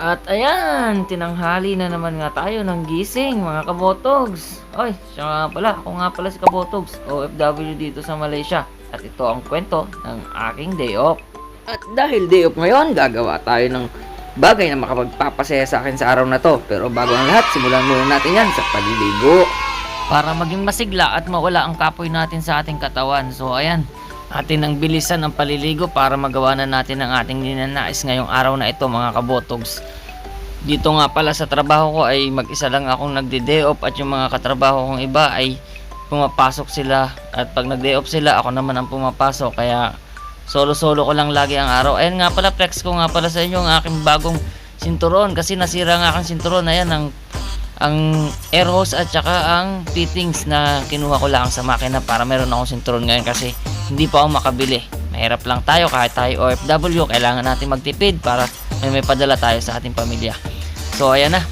At ayan, tinanghali na naman nga tayo ng gising mga kabotogs. Oy, siya nga pala, ako nga pala si Kabotogs, OFW dito sa Malaysia. At ito ang kwento ng aking day off. At dahil day off ngayon, gagawa tayo ng bagay na makapagpapasaya sa akin sa araw na to. Pero bago ang lahat, simulan muna natin yan sa paliligo. Para maging masigla at mawala ang kapoy natin sa ating katawan. So ayan, atin ang bilisan ang paliligo para magawa na natin ang ating ninanais ngayong araw na ito mga kabotogs. Dito nga pala sa trabaho ko ay mag-isa lang akong nagde-day off at yung mga katrabaho kong iba ay pumapasok sila at pag nag-day off sila ako naman ang pumapasok kaya solo-solo ko lang lagi ang araw. Ayan nga pala flex ko nga pala sa inyo ang aking bagong sinturon kasi nasira nga aking sinturon. Ayan ang ang air hose at saka ang fittings na kinuha ko lang sa makina para meron akong sinturon ngayon kasi hindi pa ako makabili. Mahirap lang tayo kahit tayo OFW, kailangan natin magtipid para may may padala tayo sa ating pamilya. So ayan na.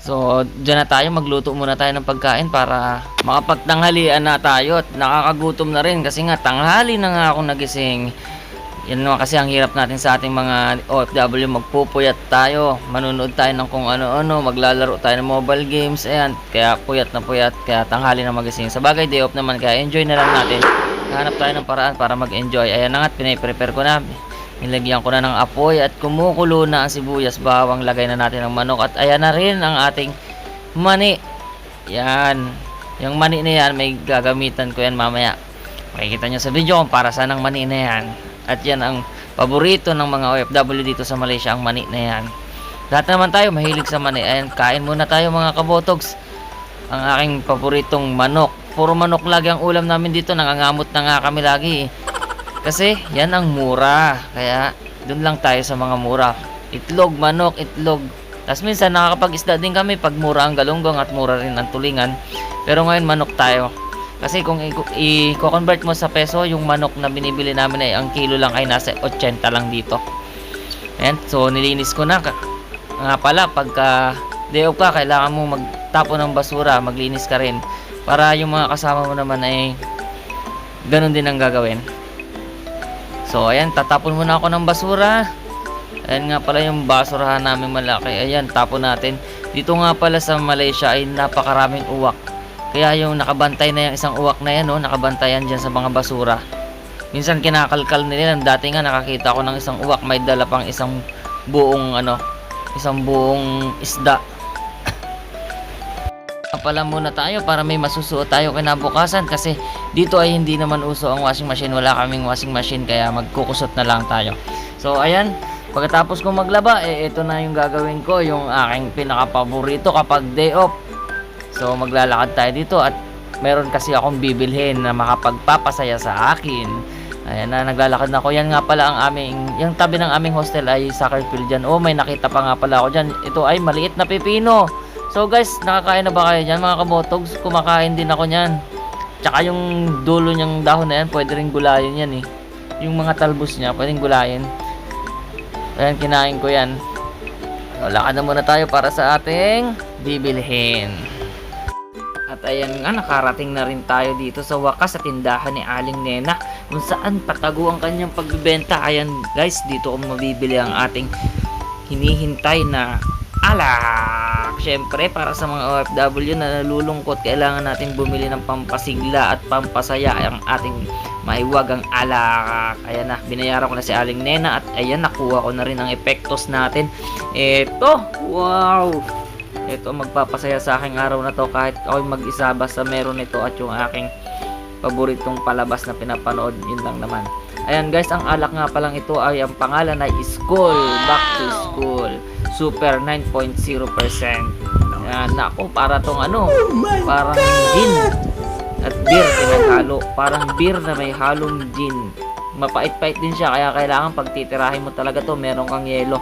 So dyan na tayo, magluto muna tayo ng pagkain para makapagtanghalian na tayo at nakakagutom na rin kasi nga tanghali na nga ako nagising. Yan naman kasi ang hirap natin sa ating mga OFW magpupuyat tayo, manunood tayo ng kung ano-ano, maglalaro tayo ng mobile games, ayan, kaya puyat na puyat, kaya tanghali na magising. Sa bagay, day off naman, kaya enjoy na lang natin. Hanap tayo ng paraan para mag-enjoy. Ayan na nga, pinaprepare ko na. Nilagyan ko na ng apoy at kumukulo na ang sibuyas, bawang, lagay na natin ng manok at ayan na rin ang ating mani. Yan. Yung mani na yan, may gagamitan ko yan mamaya. Makikita nyo sa video kung para saan ang mani na yan. At yan ang paborito ng mga OFW dito sa Malaysia, ang mani na yan. Lahat naman tayo mahilig sa mani. Ayan, kain muna tayo mga kabotogs. Ang aking paboritong manok. Puro manok lagi ang ulam namin dito. Nangangamot na nga kami lagi. eh. Kasi yan ang mura. Kaya dun lang tayo sa mga mura. Itlog, manok, itlog. Tapos minsan nakakapag-isda din kami pag mura ang galunggong at mura rin ang tulingan. Pero ngayon manok tayo. Kasi kung i-convert mo sa peso, yung manok na binibili namin ay ang kilo lang ay nasa 80 lang dito. Ayan, so nilinis ko na. Nga pala, pagka day off ka, kailangan mo magtapo ng basura, maglinis ka rin. Para yung mga kasama mo naman ay ganun din ang gagawin. So, ayan, tatapon muna ako ng basura. Ayan nga pala yung basurahan namin malaki. Ayan, tapon natin. Dito nga pala sa Malaysia ay napakaraming uwak. Kaya yung nakabantay na yung isang uwak na yan, no, nakabantayan dyan sa mga basura. Minsan kinakalkal nila. Dati nga nakakita ko ng isang uwak, may dala pang isang buong ano, isang buong isda. Pala muna tayo para may masusuot tayo kinabukasan kasi dito ay hindi naman uso ang washing machine. Wala kaming washing machine kaya magkukusot na lang tayo. So ayan. Pagkatapos ko maglaba eh ito na yung gagawin ko yung aking pinakapaborito kapag day off. So maglalakad tayo dito at meron kasi akong bibilhin na makapagpapasaya sa akin. Ayan na naglalakad na ako. Yan nga pala ang aming yung tabi ng aming hostel ay soccer field dyan. Oh may nakita pa nga pala ako dyan. Ito ay maliit na pipino So guys, nakakain na ba kayo dyan mga kabotogs? Kumakain din ako niyan. Tsaka yung dulo niyang dahon na yan, pwede rin gulayin yan eh. Yung mga talbos niya, pwedeng gulayin. Ayan, kinain ko yan. Lakad na muna tayo para sa ating bibilhin. At ayan nga, nakarating na rin tayo dito sa wakas sa tindahan ni Aling Nena kung saan patago ang kanyang pagbibenta. Ayan guys, dito ko mabibili ang ating hinihintay na alak. Siyempre, para sa mga OFW na nalulungkot, kailangan natin bumili ng pampasigla at pampasaya ang ating maiwagang alak. Ayan na, binayaran ko na si Aling Nena at ayan, nakuha ko na rin ang epektos natin. Eto, wow! Ito, magpapasaya sa aking araw na to kahit ako'y mag-isa basta meron ito at yung aking paboritong palabas na pinapanood, yun lang naman. Ayan guys, ang alak nga palang ito ay ang pangalan ay School, Back to School. Super 9.0%. Ayan, nako, para tong ano, parang gin. At beer pinaghalo. Parang beer na may halong gin. Mapait-pait din siya, kaya kailangan pag titirahin mo talaga to, meron kang yelo.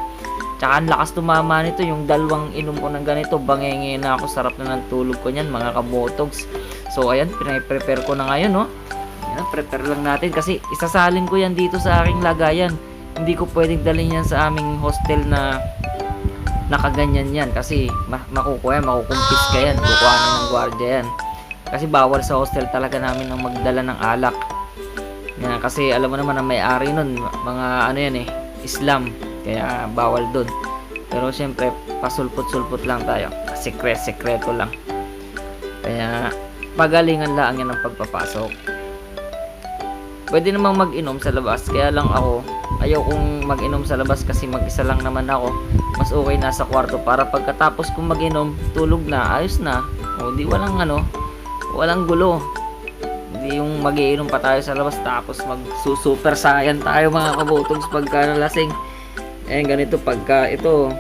Tsaka ang lakas tumama nito, yung dalawang inom ko ng ganito, bangenge na ako, sarap na ng tulog ko niyan, mga kabotogs. So ayan, pinay-prepare ko na ngayon, no? Yan, prepare lang natin kasi isasalin ko yan dito sa aking lagayan. Hindi ko pwedeng dalhin yan sa aming hostel na nakaganyan yan kasi ma makukuha yan, makukumpis ka yan, kukuhanan ng gwardiya yan. Kasi bawal sa hostel talaga namin ang magdala ng alak. Yan, kasi alam mo naman ang may-ari nun, mga ano yan eh, Islam. Kaya bawal dun. Pero syempre, pasulpot-sulpot lang tayo. Sekret, sekreto lang. Kaya, pagalingan lang yan ng pagpapasok. Pwede namang mag-inom sa labas. Kaya lang ako, ayaw kong mag-inom sa labas kasi mag-isa lang naman ako. Mas okay na sa kwarto para pagkatapos kong mag-inom, tulog na, ayos na. O di walang ano, walang gulo. Hindi yung magiinom pa tayo sa labas tapos mag-super saiyan tayo mga kabotogs pagka nalasing. Eh ganito pagka ito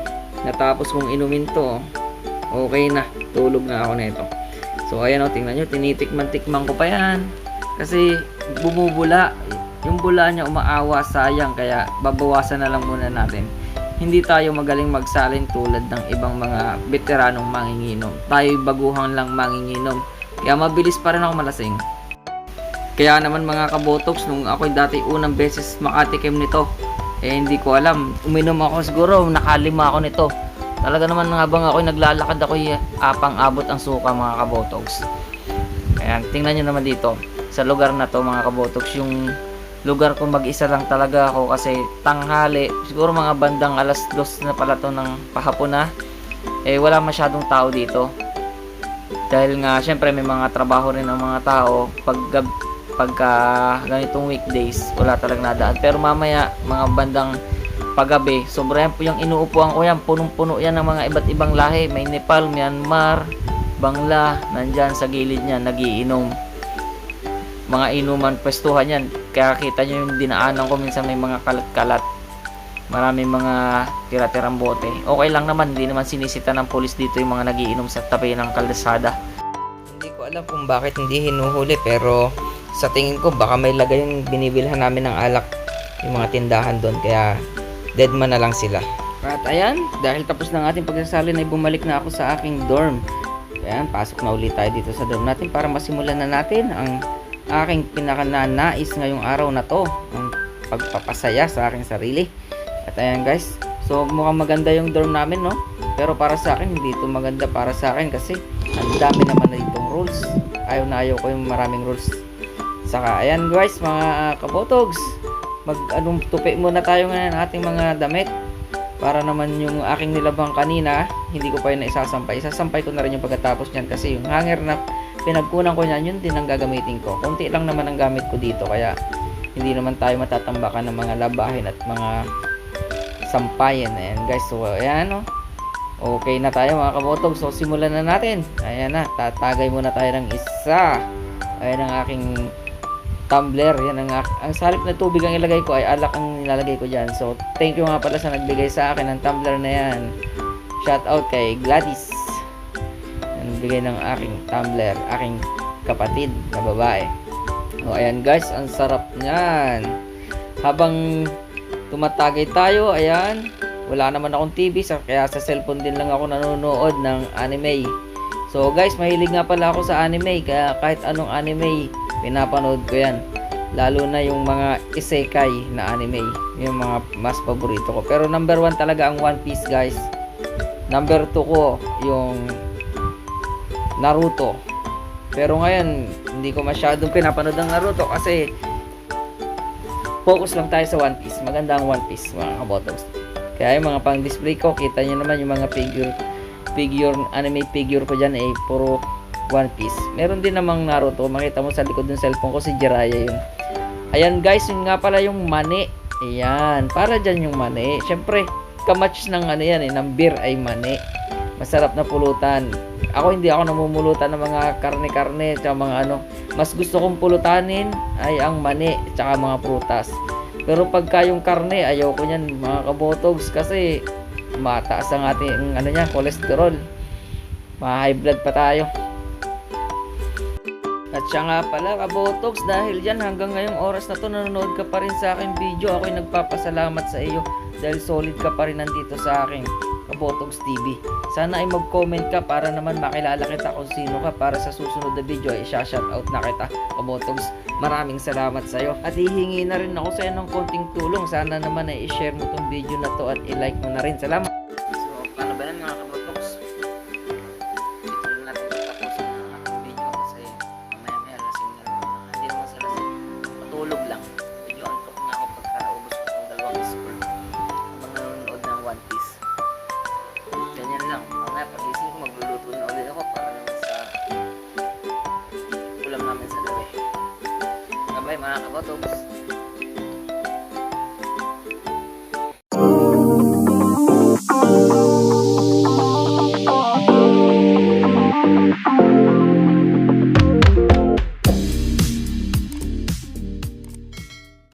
natapos kong inumin to, okay na, tulog na ako nito. So ayan o, tingnan nyo, tinitikman-tikman ko pa yan. Kasi bumubula, yung bula niya umaawa, sayang, kaya babawasan na lang muna natin. Hindi tayo magaling magsalin tulad ng ibang mga veteranong manginginom. Tayo baguhang lang manginginom. Kaya mabilis pa rin ako malasing. Kaya naman mga kabotox, nung ako dati unang beses makatikim nito, eh hindi ko alam. Uminom ako siguro, nakalima ako nito. Talaga naman habang ako naglalakad ako, apang abot ang suka mga kabotox. Ayan, tingnan nyo naman dito. Sa lugar na to mga kabotox, yung lugar ko mag-isa lang talaga ako kasi tanghali, siguro mga bandang alas dos na pala to ng pahapon na. Eh wala masyadong tao dito. Dahil nga syempre may mga trabaho rin ng mga tao pag pagka ganitong weekdays wala talagang nadaan. Pero mamaya mga bandang paggabi, sobra yan po yung inuupuan ko yan. Punong-puno yan ng mga iba't ibang lahi. May Nepal, Myanmar, Bangla, nandyan sa gilid niya, nagiinom. Mga inuman, pwestuhan yan. Kaya kita nyo yung dinaanan ko minsan may mga kalat-kalat. Maraming mga tira-tirang bote. Okay lang naman, hindi naman sinisita ng polis dito yung mga nagiinom sa tabi ng kalsada. Hindi ko alam kung bakit hindi hinuhuli pero sa tingin ko baka may lagay yung binibilhan namin ng alak yung mga tindahan doon kaya dead man na lang sila. At ayan, dahil tapos ng ating pagsasalin ay bumalik na ako sa aking dorm. Ayan, pasok na ulit tayo dito sa dorm natin para masimulan na natin ang aking pinakananais ngayong araw na to. Ang pagpapasaya sa aking sarili. At ayan guys, so mukhang maganda yung dorm namin no. Pero para sa akin, hindi ito maganda para sa akin kasi ang dami naman na ditong rules. Ayaw na ayaw ko yung maraming rules. Saka ayan guys, mga kapotogs, mag anong tupi muna tayo ngayon ng ating mga damit para naman yung aking nilabang kanina hindi ko pa yun isasampay isasampay ko na rin yung pagkatapos niyan kasi yung hanger na pinagkunan ko niyan yun din ang gagamitin ko konti lang naman ang gamit ko dito kaya hindi naman tayo matatambakan ng mga labahin at mga sampayan ayan guys so ayan oh. okay na tayo mga kabotog so simulan na natin ayan na tatagay muna tayo ng isa ayan ang aking tumbler. Yan ang, ang salip na tubig ang ilagay ko ay alak ang nilalagay ko dyan. So, thank you nga pala sa nagbigay sa akin ng tumbler na yan. Shout out kay Gladys. Nagbigay ng aking tumbler, aking kapatid na babae. O, ayan guys, ang sarap niyan. Habang tumatagay tayo, ayan, wala naman akong TV, sa, kaya sa cellphone din lang ako nanonood ng anime. So guys, mahilig nga pala ako sa anime, kaya kahit anong anime, pinapanood ko yan. Lalo na yung mga isekai na anime, yung mga mas paborito ko. Pero number one talaga ang One Piece guys. Number two ko, yung Naruto. Pero ngayon, hindi ko masyadong pinapanood ng Naruto kasi focus lang tayo sa One Piece. Maganda ang One Piece, mga kabotos. Kaya yung mga pang display ko, kita nyo naman yung mga figure figure, anime figure ko dyan ay puro One Piece. Meron din namang Naruto. Makita mo sa likod ng cellphone ko si Jiraiya yun. Ayan guys, yun nga pala yung mani. Ayan, para dyan yung mani. Siyempre, kamatch ng ano yan eh, ng beer ay mani. Masarap na pulutan. Ako hindi ako namumulutan ng mga karne-karne tsaka mga ano. Mas gusto kong pulutanin ay ang mani tsaka mga prutas. Pero pagka yung karne, ayaw ko niyan mga kabotogs kasi mataas ang ating ano niya, cholesterol. Ma-high blood pa tayo. At siya nga pala, kabotox, dahil dyan hanggang ngayong oras na to nanonood ka pa rin sa aking video. Ako'y nagpapasalamat sa iyo dahil solid ka pa rin nandito sa aking Kabotox TV. Sana ay mag-comment ka para naman makilala kita kung sino ka para sa susunod na video ay isa-shoutout na kita. Kabotox, maraming salamat sa iyo. At hihingi na rin ako sa iyo ng konting tulong. Sana naman ay i-share mo tong video na to at i-like mo na rin. Salamat! Mga kabotogs.